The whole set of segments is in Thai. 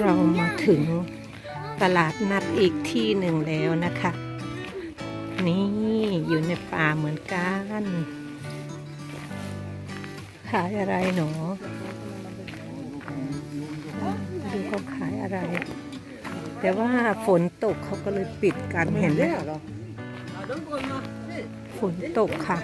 เรามาถึงตลาดนัดอีกที่หนึ่งแล้วนะคะ นี่อยู่ในป่าเหมือนกันขายอะไรหนูดูเขาขายอะไร แต่ว่าฝนตกเขาก็เลยปิดกันเห็นไหมฝนตกค่ะ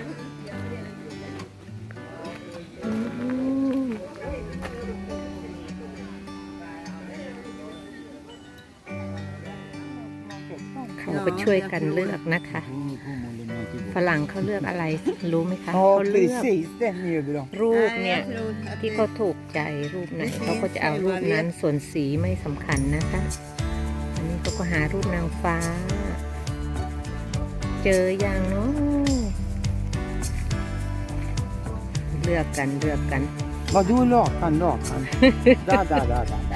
เขาก็ช่วยกันเลือกนะคะ ฝรั่งเขาเลือกอะไรรู้ไหมคะ Ja, เขาเลือก precis. Den är ju bra. รูปเนี่ย ที่เขาถูกใจรูปไหนเขาก็จะเอารูปนั้นส่วนสีไม่สำคัญนะคะ อันนี้เขาก็หารูปนางฟ้า เจออย่างเนาะเลือกกันเลือกกัน Vadå lakan, lakan? Da, da, da, da.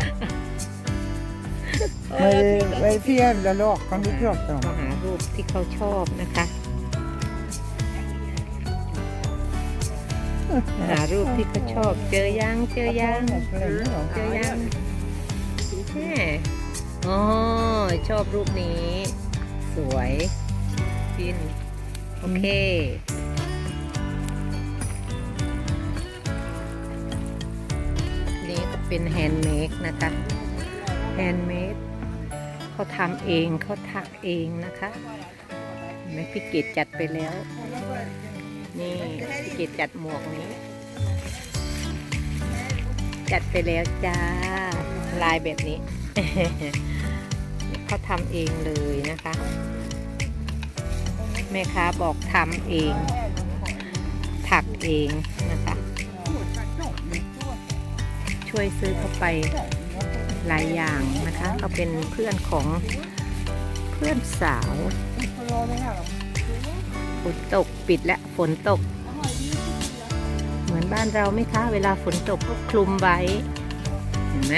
Da. Vad är, det- vad är det för jävla lakan du pratar ก็หารูปที่เขาชอบนะคะ หารูปที่เขาชอบ เจอยังเจอยังเจอยังแม่อ๋อชอบรูปนี้ สวยฟินโอเคนี่ก็เป็นแฮนด์เมดนะคะแฮนด์เมด เขาทำเองเขาถักเองนะคะเห็นไหมพี่เกดจัดไปแล้ว นี่พี่เกดจัดหมวกนี้ จัดไปแล้วจ้า ลายแบบนี้เขาทำเองเลยนะคะ แม่ค้าบอกทำเอง ถักเองนะคะ ช่วยซื้อเข้าไป หลายอย่างนะคะเขาเป็นเพื่อนของเพื่อนสาวฝนตกปิดแล้วฝนตก เหมือนบ้านเราไหมคะ เวลาฝนตกก็คลุมไว้เห็นไหม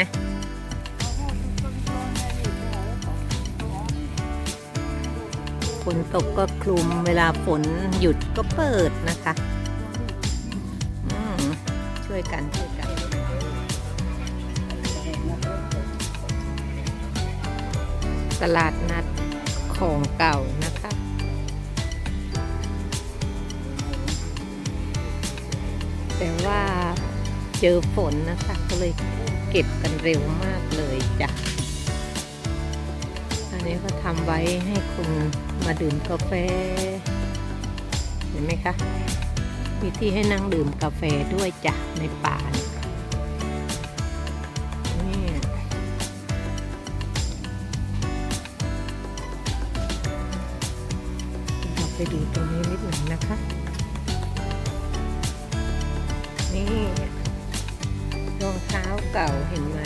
ฝนตกก็คลุมเวลาฝนหยุดก็เปิดนะคะอืมช่วยกันช่วย ตลาดนัดของเก่านะคะ แต่ว่าเจอฝนนะคะ ก็เลยเก็บกันเร็วมากเลยจ้ะ อันนี้ก็ทำไว้ให้คุณมาดื่มกาแฟ เห็นไหมคะ มีที่ให้นั่งดื่มกาแฟด้วยจ้ะในป่า ดูตรงนี้นิดหนึ่งนะคะ นี่รองเท้าเก่าเห็นไหม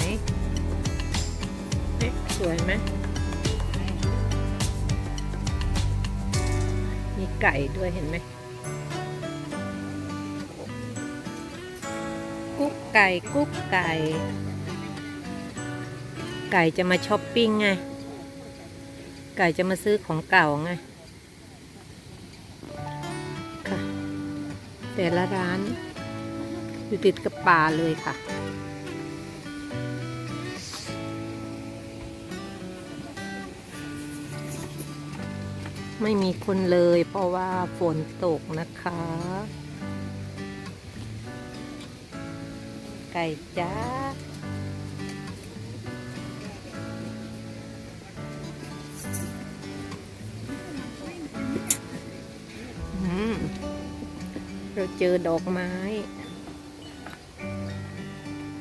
เอ๊ะสวยไหมมีไก่ด้วยเห็นไหมกุ๊กไก่กุ๊กไก่ ไก่จะมาช้อปปิ้งไง ไก่จะมาซื้อของเก่าไง แต่ละร้านอยู่ติดกับป่าเลยค่ะ ไม่มีคนเลยเพราะว่าฝนตกนะคะ ไก่จ้า เราเจอดอกไม้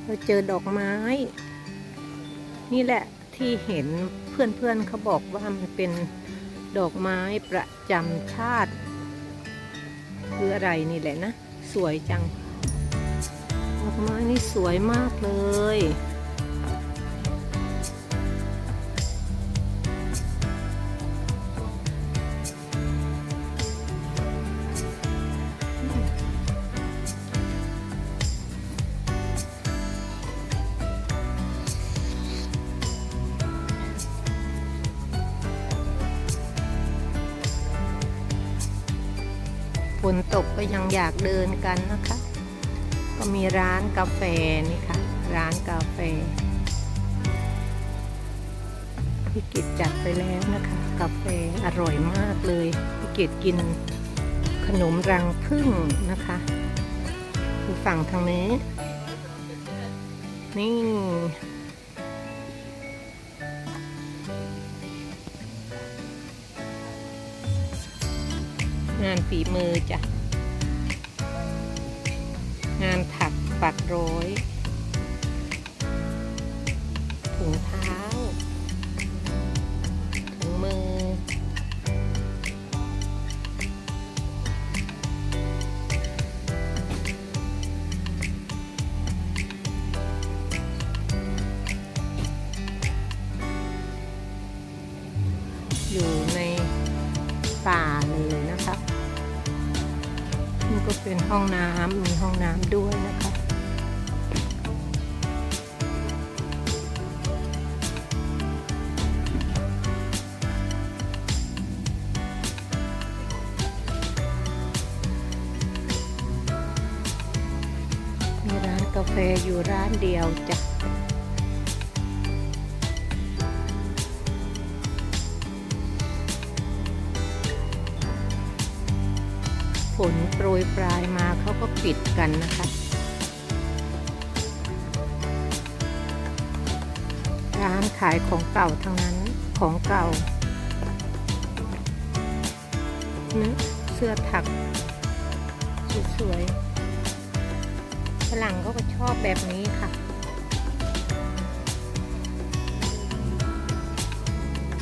เราเจอดอกไม้ นี่แหละที่เห็นเพื่อนๆเขาบอกว่ามันเป็นดอกไม้ประจำชาติ คืออะไรนี่แหละนะ สวยจัง ดอกไม้นี่สวยมากเลย นตกก็ยังอยากเดินกันนะคะ ก็มีร้านกาแฟนี่ค่ะ ร้านกาแฟพี่กิตจัดไปแล้วนะคะ กาแฟอร่อยมากเลยพี่กิตกินขนมรังผึ้งนะคะดูฝั่งทางนี้ นี่ งานฝีมือจ้ะ งานถักปักร้อย ก็เป็นห้องน้ำมีห้องน้ำด้วยนะคะมีร้านกาแฟอยู่ร้านเดียวจ้ะ ฝนโปรยปลายมาเขาก็ปิดกันนะคะ ร้านขายของเก่าทั้งนั้นของเก่าเนื้อเสื้อถัก สวยๆฝรั่งเขาก็ชอบแบบนี้ค่ะ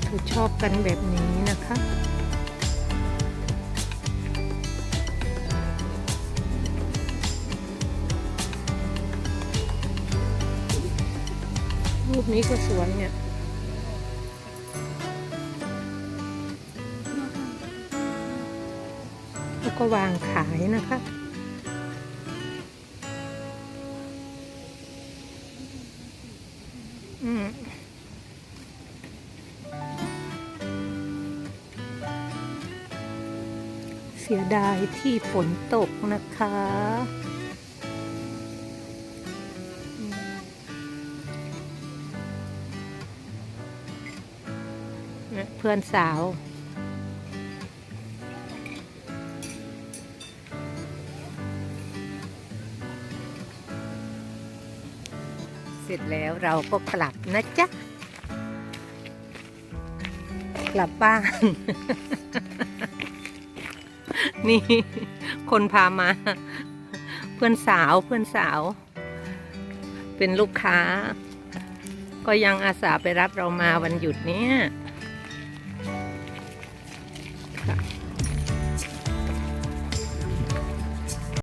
คือชอบกันแบบนี้นะคะ รูปนี้ก็สวยเนี่ยแล้วก็วางขายนะคะเสียดายที่ฝนตกนะคะ พื่อนสาว เสร็จแล้วเราก็กลับนะจ๊ะ กลับบ้าน นี่คนพามา เพื่อนสาวเพื่อนสาว เป็นลูกค้า ก็ยังอาสาไปรับเรามาวันหยุดเนี้ย ค่ะ